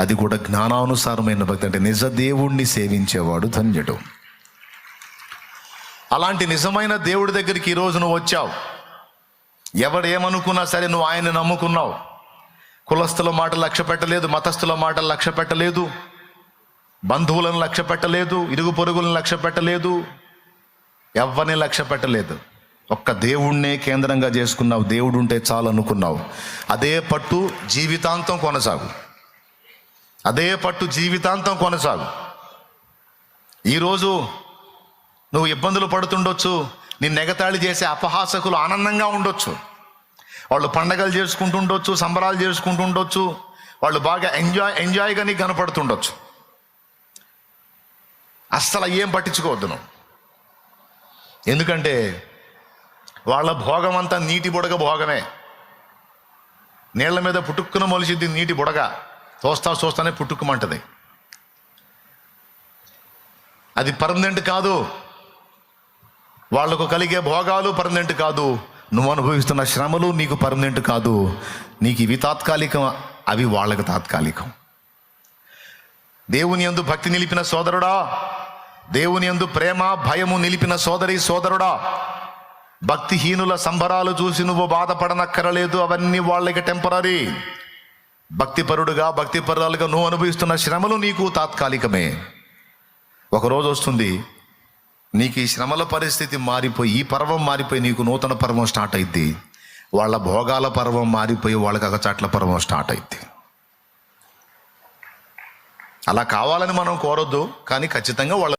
అది కూడా జ్ఞానానుసారమైన భక్తి. అంటే నిజ దేవుణ్ణి సేవించేవాడు ధన్యుడు. అలాంటి నిజమైన దేవుడి దగ్గరికి ఈరోజు నువ్వు వచ్చావు. ఎవడు ఏమనుకున్నా సరే నువ్వు ఆయన నమ్ముకున్నావు. కులస్తుల మాట లక్ష్య పెట్టలేదు మతస్థుల మాట లక్ష్య పెట్టలేదు బంధువులను లక్ష్య పెట్టలేదు ఇరుగు పొరుగులను లక్ష్య పెట్టలేదు ఎవరిని లక్ష్య పెట్టలేదు. ఒక్క దేవుణ్ణే కేంద్రంగా చేసుకున్నావు దేవుడు ఉంటే చాలు అనుకున్నావు అదే పట్టు జీవితాంతం కొనసాగు. అదే పట్టు జీవితాంతం కొనసాగు. ఈరోజు నువ్వు ఇబ్బందులు పడుతుండొచ్చు నిన్ను ఎగతాళి చేసే అపహాసకులు ఆనందంగా ఉండొచ్చు. వాళ్ళు పండగలు చేసుకుంటుండొచ్చు సంబరాలు చేసుకుంటుండొచ్చు వాళ్ళు బాగా ఎంజాయ్ ఎంజాయ్గా నీకు కనపడుతుండొచ్చు. అస్సలు ఏం పట్టించుకోవద్దు నువ్వు. ఎందుకంటే వాళ్ళ భోగం అంతా నీటి బుడగ భోగమే. నీళ్ళ మీద పుట్టుక్కున మొలిసిద్ది నీటి బుడగ. చూస్తా చూస్తానే పుట్టుకుమంటది. అది పర్మనెంట్ కాదు. వాళ్ళకు కలిగే భోగాలు పర్మనెంట్ కాదు. నువ్వు అనుభవిస్తున్న శ్రమలు నీకు పర్మనెంట్ కాదు. నీకు ఇవి తాత్కాలికం అవి వాళ్ళకు తాత్కాలికం. దేవుని యందు భక్తి నిలిపిన సోదరుడా దేవుని యందు ప్రేమ భయము నిలిపిన సోదరి సోదరుడా భక్తిహీనుల సంబరాలు చూసి నువ్వు బాధపడనక్కరలేదు అవన్నీ వాళ్ళకి టెంపరీ భక్తిపరుడుగా భక్తిపరులుగా నువ్వు అనుభవిస్తున్న శ్రమలు నీకు తాత్కాలికమే. ఒకరోజు వస్తుంది నీకు ఈ శ్రమల పరిస్థితి మారిపోయి ఈ పర్వం మారిపోయి నీకు నూతన పర్వం స్టార్ట్ అయింది వాళ్ళ భోగాల పర్వం మారిపోయి వాళ్ళకి అగచాట్ల పర్వం స్టార్ట్ అయింది అలా కావాలని మనం కోరొద్దు కానీ ఖచ్చితంగా వాళ్ళ